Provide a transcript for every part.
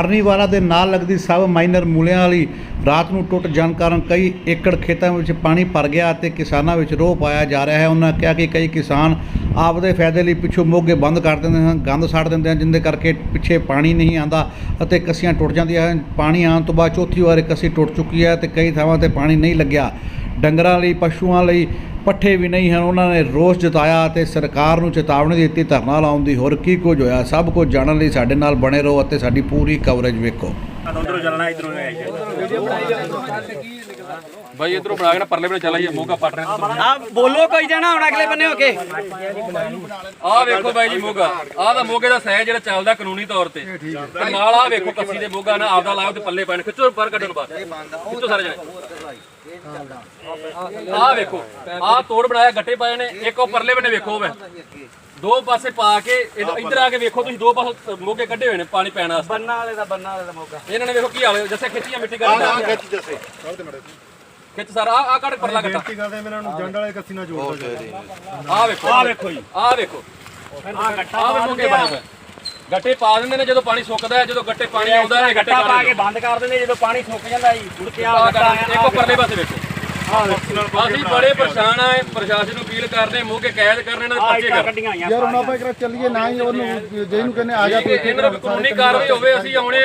ਅਰਨੀਵਾਲਾ ਦੇ ਨਾਲ ਲੱਗਦੀ ਸਬ ਮਾਈਨਰ ਮੂਲਿਆਂ ਵਾਲੀ ਰਾਤ ਨੂੰ ਟੁੱਟ ਜਾਣ ਕਾਰਨ ਕਈ ਏਕੜ ਖੇਤਾਂ ਵਿੱਚ ਪਾਣੀ ਭਰ ਗਿਆ ਅਤੇ ਕਿਸਾਨਾਂ ਵਿੱਚ ਰੋਹ ਪਾਇਆ ਜਾ ਰਿਹਾ ਹੈ। ਉਹਨਾਂ ਕਿਹਾ ਕਿ ਕਈ ਕਿਸਾਨ ਆਪਦੇ ਫਾਇਦੇ ਲਈ ਪਿੱਛੋਂ ਮੋਗੇ ਬੰਦ ਕਰ ਦਿੰਦੇ ਹਨ, ਗੰਦ ਛੱਡ ਦਿੰਦੇ ਹਨ, ਜਿੰਦੇ ਕਰਕੇ ਪਿੱਛੇ ਪਾਣੀ ਨਹੀਂ ਆਂਦਾ ਅਤੇ ਕੱਸੀਆਂ ਟੁੱਟ ਜਾਂਦੀਆਂ ਹਨ। ਪਾਣੀ ਆਉਣ ਤੋਂ ਬਾਅਦ ਚੌਥੀ ਵਾਰ ਇਹ ਕੱਸੀ ਟੁੱਟ ਚੁੱਕੀ ਹੈ ਤੇ ਕਈ ਥਾਵਾਂ ਤੇ ਪਾਣੀ ਨਹੀਂ ਲੱਗਿਆ। ਡੰਗਰਾਂ ਲਈ, ਪਸ਼ੂਆਂ ਲਈ ਪੱਠੇ ਵੀ ਨਹੀਂ ਹਨ ਉਹਨਾਂ ਨੇ ਰੋਸ ਜਤਾਇਆ ਅਤੇ ਸਰਕਾਰ ਨੂੰ ਚੇਤਾਵਨੀ ਦਿੱਤੀ ਧਰਨਾ ਲਾਉਣ ਦੀ ਹੋਰ ਕੀ ਕੁਝ ਹੋਇਆ? ਸਭ ਕੁਝ ਜਾਣਨ ਲਈ ਸਾਡੇ ਨਾਲ ਬਣੇ ਰਹੋ ਅਤੇ ਸਾਡੀ ਪੂਰੀ ਕਵਰੇਜ ਵੇਖੋ। ਉਧਰੋਂ ਚੱਲਣਾ ਇਧਰੋਂ ਆਈ ਭਾਈ ਇਧਰੋਂ ਬਣਾ ਕੇ ਨਾ ਪਰਲੇ ਬੰਨੇ ਚੱਲ ਆਈਏ ਮੋਗਾ ਪੱਟ ਰਹੇ ਆ ਬੋਲੋ ਕੋਈ ਜਾਣਾ ਹੁਣ ਅਗਲੇ ਬੰਨੇ ਹੋ ਕੇ। ਆਹ ਵੇਖੋ ਬਾਈ ਜੀ ਮੋਗਾ ਆਹ ਦਾ ਮੋਗੇ ਦਾ ਸਹਿ ਜਿਹੜਾ ਚੱਲਦਾ ਕਾਨੂੰਨੀ ਤੌਰ ਤੇ। ਤੇ ਨਾਲ ਆਹ ਵੇਖੋ ਕੱਸੀ ਦੇ ਮੋਗਾ ਨਾ ਆਪਦਾ ਲਾਓ ਤੇ ਪੱਲੇ ਪੈਣ ਖਿੱਚੋ ਪਰ ਕੱਢਣ ਬਾਅਦ ਖਿੱਚੋ ਸਾਰੇ ਜਣੇ। ਆਹ ਵੇਖੋ ਆਹ ਤੋੜ ਬਣਾਇਆ ਗੱਟੇ ਪਾਏ ਨੇ ਇੱਕ ਉਹ ਪਰਲੇ ਬੰਨੇ ਵੇਖੋ ਵੇ ਦੋ ਪਾਸੇ ਪਾ ਕੇ ਇੱਧ- ਇੱਧਰ ਆ ਕੇ ਵੇਖੋ ਤੁਸੀਂ ਦੋ ਪਾਸੇ ਮੋਗੇ ਕੱਢੇ ਹੋਏ ਨੇ ਪਾਣੀ ਪੈਣ ਵਾਸਤੇ। ਬੰਨਾ ਵਾਲੇ ਦਾ ਬੰਨਾ ਵਾਲੇ ਦਾ ਮੌਕਾ ਇਹਨਾਂ ਨੇ ਵੇਖੋ ਕੀ ਹਾਲ ਜੱਸੇ ਖਿੱਚੀਆਂ ਮਿੱਟੀ ਕਰ ਖਿੱਚ ਜੱਸੇ। ਖਿੱਚ ਸਾਰਾ ਆ ਆ ਕੱਢ ਪਰਲਾ ਗੱਟਾ ਕੀ ਕਰਦੇ ਇਹਨਾਂ ਨੂੰ ਜੰਡ ਵਾਲੇ ਕੱਸੀ ਨਾਲ ਜੋੜ ਦੋ ਆ ਵੇਖੋ ਆ ਵੇਖੋ ਜੀ। ਆ ਵੇਖੋ। ਆ ਗੱਟਾ ਆ ਵੇਖੋ ਕੇ ਬਣੇ ਹੋਏ ਗੱਟੇ ਪਾ ਦਿੰਦੇ ਨੇ ਜਦੋਂ ਪਾਣੀ ਸੁੱਕਦਾ ਹੈ ਜਦੋਂ ਗੱਟੇ ਪਾਣੀ ਆਉਂਦਾ ਹੈ ਗੱਟੇ ਪਾ ਕੇ ਬੰਦ ਕਰ ਦਿੰਦੇ ਜਦੋਂ ਪਾਣੀ ਸੁੱਕ ਜਾਂਦਾ ਜੀ। ਮੁੜ ਕੇ ਆ ਆ ਗੱਟਾ ਇੱਕੋ ਪਰਲੇ ਪਾਸੇ ਵੇਖੋ। ਅਸੀਂ ਬੜੇ ਪਰੇਸ਼ਾਨ ਆਏ ਪ੍ਰਸ਼ਾਸਨ ਨੂੰ ਅਪੀਲ ਕਰਦੇ ਮੂੰਹ ਕੇ ਕੈਦ ਕਰਨ ਆ ਪਰਚੇ ਕਰ। ਯਾਰ ਹੁਣ ਆਪਾਂ ਇੱਕ ਚੱਲੀਏ ਨਾ ਹੀ ਉਹਨੂੰ ਜਿਹਨੂੰ ਕਹਿੰਦੇ ਆ ਜਾ ਹੈ, ਇਹਨਾਂ ਦੀ ਕਾਨੂੰਨੀ ਕਾਰਵਾਈ ਹੋਵੇ ਅਸੀਂ ਆਉਣੇ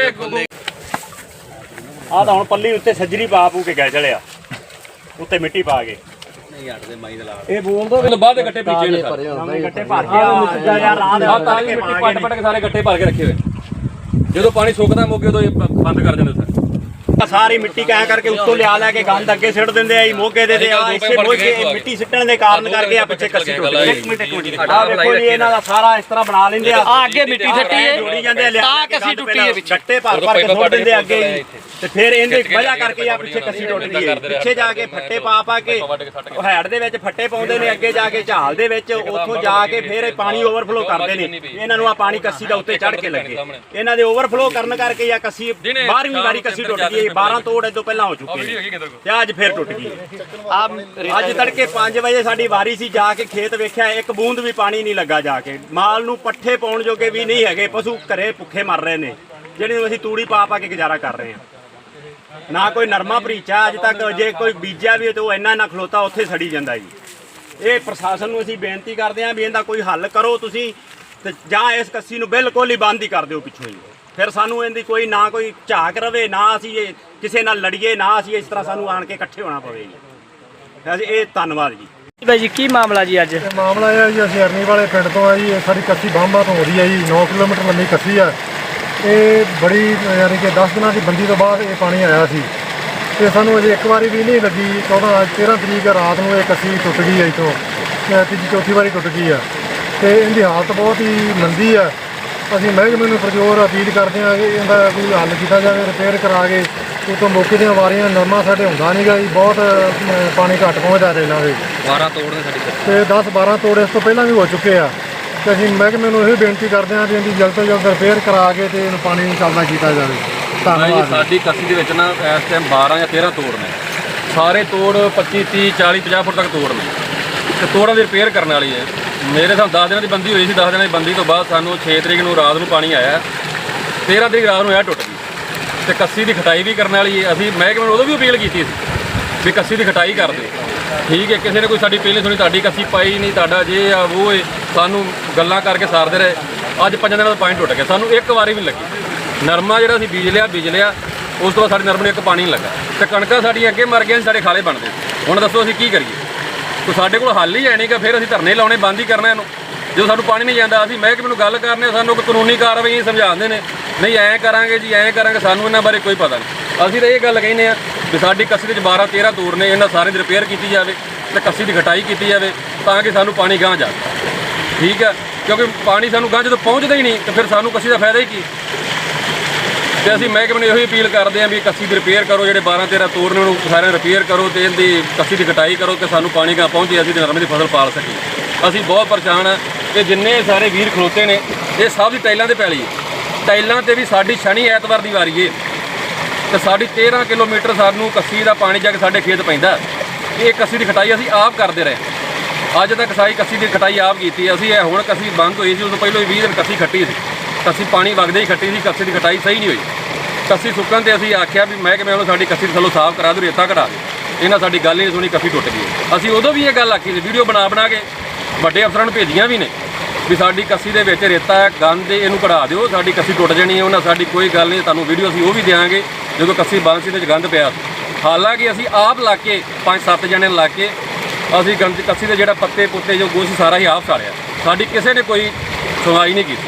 ਆ ਤਾਂ ਹੁਣ ਪੱਲੀ ਉੱਤੇ ਸੱਜਰੀ ਪਾ ਪੂ ਕੇ ਗਏ ਚਲਿਆ ਉੱਤੇ ਮਿੱਟੀ ਪਾ ਕੇ। ਇਹ ਬੋਲ ਦੋ ਬਾਅਦ ਦੇ ਗੱਟੇ ਪੀਜੇ ਨੇ ਸਾਰੇ। ਨਵੇਂ ਗੱਟੇ ਭਰ ਕੇ ਆ ਯਾਰ ਰਾਹ ਦੇ ਆ ਤਾਂ ਵੀ ਮਿੱਟੀ ਪੱਟ ਪੱਟ ਕੇ ਸਾਰੇ ਗੱਟੇ ਭਰ ਕੇ ਰੱਖੇ ਹੋਏ। ਜਦੋਂ ਪਾਣੀ ਸੁੱਕਦਾ ਮੋਗੇ ਉਦੋਂ ਬੰਦ ਕਰ ਦਿੰਦੇ ਸਰ ਸਾਰੀ ਮਿੱਟੀ ਕਹਿ ਕਰਕੇ ਉੱਤੋਂ ਲਿਆ ਲੈ ਕੇ ਗੰਦ ਅੱਗੇ ਸਿੱਟ ਦਿੰਦੇ ਆ ਜੀ ਮੋਗੇ ਦੇ ਤੇ ਆ ਇਸੇ ਮੋਗੇ ਮਿੱਟੀ ਸਿੱਟਣ ਦੇ ਕਾਰਨ ਕਰਕੇ ਆ ਪਿੱਛੇ ਕੱਸੀ ਟੁੱਟ। ਗਈ ਇੱਕ ਮਿੰਟ ਇੱਕ ਮਿੰਟ ਆ ਵੇਖੋ ਜੀ ਇਹਨਾਂ ਦਾ ਸਾਰਾ ਇਸ ਤਰ੍ਹਾਂ ਬਣਾ ਲੈਂਦੇ ਆ। ਆ ਅੱਗੇ ਮਿੱਟੀ ਸਿੱਟੀ ਹੈ। ਜੋੜੀ ਜਾਂਦੇ ਆ ਲਿਆ ਤਾਂ ਕੱਸੀ ਟੁੱਟੀ ਹੈ ਵਿੱਚ। ਗੱਟੇ ਭਰ ਭਰ ਕੇ ਸੁੱਟ ਦਿੰਦੇ ਅੱਗੇ ਜੀ। ਤੇ ਫਿਰ ਇਹਦੇ ਵਜ੍ਹਾ ਕਰਕੇ ਆ ਪਿੱਛੇ ਕੱਸੀ ਟੁੱਟ ਗਈ ਹੈ। ਪਿੱਛੇ ਜਾ ਕੇ ਫੱਟੇ ਪਾ ਪਾ ਕੇ ਉਹ ਹੈਡ ਦੇ ਵਿੱਚ ਫੱਟੇ ਪਾਉਂਦੇ ਨੇ ਅੱਗੇ ਜਾ ਕੇ ਝਾਲ ਦੇ ਵਿੱਚ ਉੱਥੋਂ ਜਾ ਕੇ ਫਿਰ ਇਹ ਪਾਣੀ ਓਵਰਫਲੋ ਕਰਦੇ ਨੇ। ਇਹਨਾਂ ਨੂੰ ਆ ਪਾਣੀ ਕੱਸੀ ਦਾ ਉੱਤੇ ਚੜ ਕੇ ਲੱਗੇ। ਇਹਨਾਂ ਦੇ ਓਵਰਫਲੋ ਕਰਨ ਕਰਕੇ ਆ ਕੱਸੀ 12ਵੀਂ ਵਾਰੀ ਕੱਸੀ ਟੁੱਟ ਗਈ ਹੈ 12 ਤੋੜ ਇਹ ਤੋਂ ਪਹਿਲਾਂ ਹੋ ਚੁੱਕੇ ਨੇ ਤੇ ਅੱਜ ਫਿਰ ਟੁੱਟ ਗਈ ਆ ਅੱਜ ਤੜਕੇ 5 ਵਜੇ ਸਾਡੀ ਵਾਰੀ ਸੀ ਜਾ ਕੇ ਖੇਤ ਵੇਖਿਆ ਇੱਕ ਬੂੰਦ ਵੀ ਪਾਣੀ ਨਹੀਂ ਲੱਗਾ ਜਾ ਕੇ। ਮਾਲ ਨੂੰ ਪੱਠੇ ਪਾਉਣ ਜੋਗੇ ਵੀ ਨਹੀਂ ਹੈਗੇ ਪਸ਼ੂ ਘਰੇ ਭੁੱਖੇ ਮਰ ਰਹੇ ਨੇ ਜਿਹੜੇ ਨੂੰ ਅਸੀਂ ਤੂੜੀ ਪਾ ਪਾ ਕੇ ਗੁਜ਼ਾਰਾ ਕਰ ਰਹੇ ਹਾਂ। ਨਾ ਕੋਈ ਨਰਮਾ ਭਰੀਚਾ ਅੱਜ ਤੱਕ ਜੇ ਕੋਈ ਬੀਜਿਆ ਵੀ ਤੇ ਉਹ ਇੰਨਾ ਨਾ ਖਲੋਤਾ ਉੱਥੇ ਸੜੀ ਜਾਂਦਾ ਜੀ। ਇਹ ਪ੍ਰਸ਼ਾਸਨ ਨੂੰ ਅਸੀਂ ਬੇਨਤੀ ਕਰਦੇ ਹਾਂ ਵੀ ਇਹਦਾ ਕੋਈ ਹੱਲ ਕਰੋ ਤੁਸੀਂ ਤੇ ਜਾਂ ਇਸ ਕੱਸੀ ਨੂੰ ਬਿਲਕੁਲ ਹੀ ਬੰਦ ਹੀ ਕਰ ਦਿਓ ਪਿੱਛੋਂ ਹੀ। ਫਿਰ ਸਾਨੂੰ ਇਹਦੀ ਕੋਈ ਨਾ ਕੋਈ ਝਾਕ ਰਵੇ ਨਾ ਅਸੀਂ ਇਹ ਕਿਸੇ ਨਾਲ ਲੜੀਏ ਨਾ ਅਸੀਂ ਇਸ ਤਰ੍ਹਾਂ ਸਾਨੂੰ ਆਣ ਕੇ ਇਕੱਠੇ ਹੋਣਾ ਪਵੇ ਜੀ। ਅਸੀਂ ਇਹ ਧੰਨਵਾਦ ਜੀ। ਬਾਈ ਜੀ ਕੀ ਮਾਮਲਾ ਜੀ ਅੱਜ? ਇਹ ਮਾਮਲਾ ਇਹ ਹੈ ਜੀ ਅਸੀਂ ਅਰਨੀ ਵਾਲੇ ਪਿੰਡ ਤੋਂ ਆ ਜੀ ਇਹ ਸਾਡੀ ਕੱਸੀ ਬਾਂਬਾ ਤੋਂ ਹੋ ਰਹੀ ਹੈ ਜੀ 9 ਕਿਲੋਮੀਟਰ ਲੰਮੀ ਕੱਸੀ ਆ। ਇਹ ਬੜੀ ਯਾਨੀ ਕਿ 10 ਦਿਨਾਂ ਦੀ ਬੰਦੀ ਤੋਂ ਬਾਅਦ ਇਹ ਪਾਣੀ ਆਇਆ ਸੀ। ਤੇ ਸਾਨੂੰ ਅਜੇ ਇੱਕ ਵਾਰੀ ਵੀ ਨਹੀਂ ਲੱਗੀ 14 13 ਤਰੀਕ ਰਾਤ ਨੂੰ ਇਹ ਕੱਸੀ ਟੁੱਟ ਗਈ ਹੈ ਇਥੋਂ। ਤੀਜੀ ਚੌਥੀ ਵਾਰੀ ਟੁੱਟ ਗਈ ਆ। ਤੇ ਇਹਦੀ ਹਾਲਤ ਬਹੁਤ ਹੀ ਮੰਦੀ ਆ। ਅਸੀਂ ਮਹਿਕਮੇ ਨੂੰ ਪ੍ਰਜੋਰ ਅਪੀਲ ਕਰਦੇ ਹਾਂ ਕਿ ਇਹਦਾ ਕੋਈ ਹੱਲ ਕੀਤਾ ਜਾਵੇ ਰਿਪੇਅਰ ਕਰਾ ਕੇ ਉਤੋਂ ਮੌਕੇ ਦੀਆਂ ਵਾਰੀਆਂ ਨਰਮਾ ਸਾਡੇ ਹੁੰਦਾ ਨਹੀਂਗਾ ਜੀ ਬਹੁਤ ਅਮ, ਪਾਣੀ ਘੱਟ ਪਹੁੰਚਦਾ ਰੇਲਾਂ ਦੇ। 12 ਤੋੜ ਨੇ ਸਾਡੀ ਤੇ 10 12 ਤੋੜ ਇਸ ਤੋਂ ਪਹਿਲਾਂ ਵੀ ਹੋ ਚੁੱਕੇ ਆ। ਤੇ ਅਸੀਂ ਮਹਿਕਮੇ ਨੂੰ ਇਹ ਬੇਨਤੀ ਕਰਦੇ ਹਾਂ ਕਿ ਇਹਦੀ ਜਲਦ ਤੋਂ ਜਲਦ ਰਿਪੇਅਰ ਕਰਾ ਕੇ ਤੇ ਇਹਨੂੰ ਪਾਣੀ ਚੱਲਦਾ ਕੀਤਾ ਜਾਵੇ। ਜੀ ਧੰਨਵਾਦ ਸਾਡੀ ਕੱਸੀ ਦੇ ਵਿੱਚ ਨਾ ਇਸ ਟਾਈਮ 12 ਜਾਂ 13 ਤੋੜ ਨੇ। ਸਾਰੇ ਤੋੜ 25 30 40 50 ਫੁੱਟ ਤੱਕ ਤੋੜ ਨੇ। ਤੇ ਤੋੜਾਂ ਦੀ ਰਿਪੇਅਰ ਕਰਨ ਵਾਲੀ ਹੈ। ਮੇਰੇ ਸਾਨੂੰ 10 ਦਿਨਾਂ ਦੀ ਬੰਦੀ ਹੋਈ ਸੀ 10 ਦਿਨਾਂ ਦੀ ਬੰਦੀ ਤੋਂ ਬਾਅਦ ਸਾਨੂੰ 6 ਤਰੀਕ ਨੂੰ ਰਾਤ ਨੂੰ ਪਾਣੀ ਆਇਆ। 13 ਤਰੀਕ ਰਾਤ ਨੂੰ ਇਹ ਟੁੱਟ ਗਈ। ਤੇ ਕੱਸੀ ਦੀ ਖਟਾਈ ਵੀ ਕਰਨ ਵਾਲੀ ਹੈ ਅਸੀਂ ਮਹਿਕਮੇ ਨੂੰ ਉਦੋਂ ਵੀ ਅਪੀਲ ਕੀਤੀ ਸੀ ਵੀ ਕੱਸੀ ਦੀ ਖਟਾਈ ਕਰ ਦੇ ਠੀਕ ਹੈ, ਕਿਸੇ ਨੇ ਕੋਈ ਸਾਡੀ ਪਹਿਲੇ ਸੁਣੀ, ਤੁਹਾਡੀ ਕੱਸੀ ਪਾਈ ਨਹੀਂ, ਤੁਹਾਡਾ ਜੇ ਆ ਉਹ ਏ, ਸਾਨੂੰ ਗੱਲਾਂ ਕਰਕੇ ਸਾਰਦੇ ਰਹੇ। ਅੱਜ ਪੰਜਾਂ ਦਿਨਾਂ ਦਾ ਪਾਣੀ ਟੁੱਟ ਗਿਆ। ਸਾਨੂੰ ਇੱਕ ਵਾਰੀ ਵੀ ਨਹੀਂ ਲੱਗੀ। ਨਰਮਾ ਜਿਹੜਾ ਅਸੀਂ ਬੀਜ ਲਿਆ ਬੀਜ ਲਿਆ, ਉਸ ਤੋਂ ਬਾਅਦ ਸਾਡੇ ਨਰਮੇ ਨੂੰ ਇੱਕ ਪਾਣੀ ਨਹੀਂ ਲੱਗਾ। ਤੇ ਕਣਕਾਂ ਸਾਡੀਆਂ ਅੱਗੇ ਮਰ ਗਈਆਂ ਸਾਡੇ ਖਾਲੇ ਬਣਦੇ ਹੁਣ ਦੱਸੋ ਅਸੀਂ ਕੀ ਕਰੀਏ? ਤੋ ਸਾਡੇ ਕੋਲ ਹੱਲ ਹੀ ਹੈ ਨਹੀਂਗਾ ਫਿਰ ਅਸੀਂ ਧਰਨੇ ਲਾਉਣੇ ਬੰਦ ਹੀ ਕਰਨਾ ਇਹਨੂੰ। ਜਦੋਂ ਸਾਨੂੰ ਪਾਣੀ ਨਹੀਂ ਜਾਂਦਾ ਅਸੀਂ ਮਹਿਕਮੇ ਨੂੰ ਗੱਲ ਕਰਨੇ ਆ, ਸਾਨੂੰ ਕੋਈ ਕਾਨੂੰਨੀ ਕਾਰਵਾਈ ਸਮਝਾਉਂਦੇ ਨੇ ਨਹੀਂ ਐਂ ਕਰਾਂਗੇ ਜੀ ਐਂ ਕਰਾਂਗੇ ਸਾਨੂੰ ਇਹਨਾਂ ਬਾਰੇ ਕੋਈ ਪਤਾ ਨਹੀਂ। ਅਸੀਂ ਤਾਂ ਇਹ ਗੱਲ ਕਹਿੰਦੇ ਆ ਵੀ ਸਾਡੀ ਕੱਸੀ ਦੇ ਵਿੱਚ 12 13 ਤੂਰ ਨੇ ਇਹਨਾਂ ਸਾਰੇ ਦੀ ਰਿਪੇਅਰ ਕੀਤੀ ਜਾਵੇ ਤੇ ਕੱਸੀ ਦੀ ਖਟਾਈ ਕੀਤੀ ਜਾਵੇ ਤਾਂ ਕਿ ਸਾਨੂੰ ਪਾਣੀ ਗਾਂ ਜਾਵੇ ਠੀਕ ਹੈ ਕਿਉਂਕਿ ਪਾਣੀ ਸਾਨੂੰ ਗਾਂ ਜਦੋਂ ਪਹੁੰਚਦਾ ਹੀ ਨਹੀਂ ਤੇ ਫਿਰ ਸਾਨੂੰ ਕੱਸੀ ਦਾ ਫਾਇਦਾ ਹੀ ਕੀ? ਤੇ ਅਸੀਂ ਮਹਿਕਮੇ ਨੂੰ ਇਹੋ ਹੀ ਅਪੀਲ ਕਰਦੇ ਆਂ ਵੀ ਕੱਸੀ ਦੀ ਰਿਪੇਅਰ ਕਰੋ, ਜਿਹੜੇ 12 13 ਤੋੜ ਨੇ ਉਹਨੂੰ ਸਾਰੇ ਰਿਪੇਅਰ ਕਰੋ ਤੇ ਇਹਦੀ ਕੱਸੀ ਦੀ ਕਟਾਈ ਕਰੋ ਕਿ ਸਾਨੂੰ ਪਾਣੀ ਗਾ ਪਹੁੰਚੇ, ਅਸੀਂ ਨਰਮੇ ਦੀ ਫਸਲ ਪਾਲ ਸਕੀਏ। ਅਸੀਂ ਬਹੁਤ ਪਰੇਸ਼ਾਨ ਆ ਕਿ ਜਿੰਨੇ ਸਾਰੇ ਵੀਰ ਖਲੋਤੇ ਨੇ, ਇਹ ਸਭ ਦੀ ਟਾਈਲਾਂ ਤੇ ਪੈਲੀ ਹੈ। ਟਾਈਲਾਂ ਤੇ ਵੀ ਸਾਡੀ ਸ਼ਨੀ ਐਤਵਾਰ ਦੀ ਵਾਰੀ ਏ ਤੇ ਸਾਡੀ 13 ਕਿਲੋਮੀਟਰ ਸਾਨੂੰ ਕੱਸੀ ਦਾ ਪਾਣੀ ਜਾ ਕੇ ਸਾਡੇ ਖੇਤ ਪੈਂਦਾ। ਇਹ ਕੱਸੀ ਦੀ ਕਟਾਈ ਅਸੀਂ ਆਪ ਕਰਦੇ ਰਹੇ। ਅੱਜ ਤੱਕ ਸਾਈ ਕੱਸੀ ਦੀ ਕਟਾਈ ਆਪ ਕੀਤੀ ਅਸੀਂ ਇਹ ਹੁਣ ਕੱਸੀ ਬੰਦ ਹੋਈ ਸੀ, ਉਸ ਤੋਂ ਪਹਿਲਾਂ 20 ਦਿਨ ਕੱਸੀ ਖੱਟੀ ਸੀ। ਕੱਸੀ ਪਾਣੀ ਵਗਦੇ ਹੀ ਖੱਟੀ ਸੀ, ਕੱਸੀ ਦੀ ਕਟਾਈ ਸਹੀ ਨਹੀਂ ਹੋਈ। ਕੱਸੀ ਸੁੱਕਣ ਤੇ ਅਸੀਂ ਆਖਿਆ ਵੀ ਮੈਂ ਕਿ ਮੈਂ ਉਹਨੂੰ ਸਾਡੀ ਕੱਸੀ ਥੱਲੋਂ ਸਾਫ਼ ਕਰਾ ਦਿਓ, ਰੇਤਾ ਕਢਾ ਦਿਓ। ਇਹਨਾਂ ਸਾਡੀ ਗੱਲ ਹੀ ਨਹੀਂ ਸੁਣੀ, ਕੱਸੀ ਟੁੱਟ ਗਈ। ਅਸੀਂ ਉਦੋਂ ਵੀ ਇਹ ਗੱਲ ਆਖੀ ਸੀ, ਵੀਡੀਓ ਬਣਾ ਬਣਾ ਕੇ ਵੱਡੇ ਅਫਸਰਾਂ ਨੂੰ ਭੇਜੀਆਂ ਵੀ ਨੇ ਵੀ ਸਾਡੀ ਕੱਸੀ ਦੇ ਵਿੱਚ ਰੇਤਾ ਹੈ ਗੰਦ ਇਹਨੂੰ ਕਢਾ ਦਿਓ, ਸਾਡੀ ਕੱਸੀ ਟੁੱਟ ਜਾਣੀ ਹੈ, ਉਹਨਾਂ ਸਾਡੀ ਕੋਈ ਗੱਲ ਨਹੀਂ, ਤੁਹਾਨੂੰ ਵੀਡੀਓ ਅਸੀਂ ਉਹ ਵੀ ਦੇਵਾਂਗੇ ਜਦੋਂ ਕੱਸੀ ਬੰਦ ਸੀ ਤੇ ਗੰਦ ਪਿਆ ਹਾਲਾਂਕਿ ਅਸੀਂ ਆਪ ਲਾ ਕੇ, ਪੰਜ ਸੱਤ ਜਣੇ ਲਾ ਕੇ ਅਸੀਂ ਗੰਦ, ਕੱਸੀ ਦੇ ਜਿਹੜਾ ਪੱਤੇ ਪੁੱਤੇ ਜੋ ਕੁਛ ਸਾਰਾ ਹੀ ਆਪ ਸਾੜਿਆ। ਸਾਡੀ ਕਿਸੇ ਨੇ ਕੋਈ ਸੁਣਵਾਈ ਨਹੀਂ ਕੀਤੀ।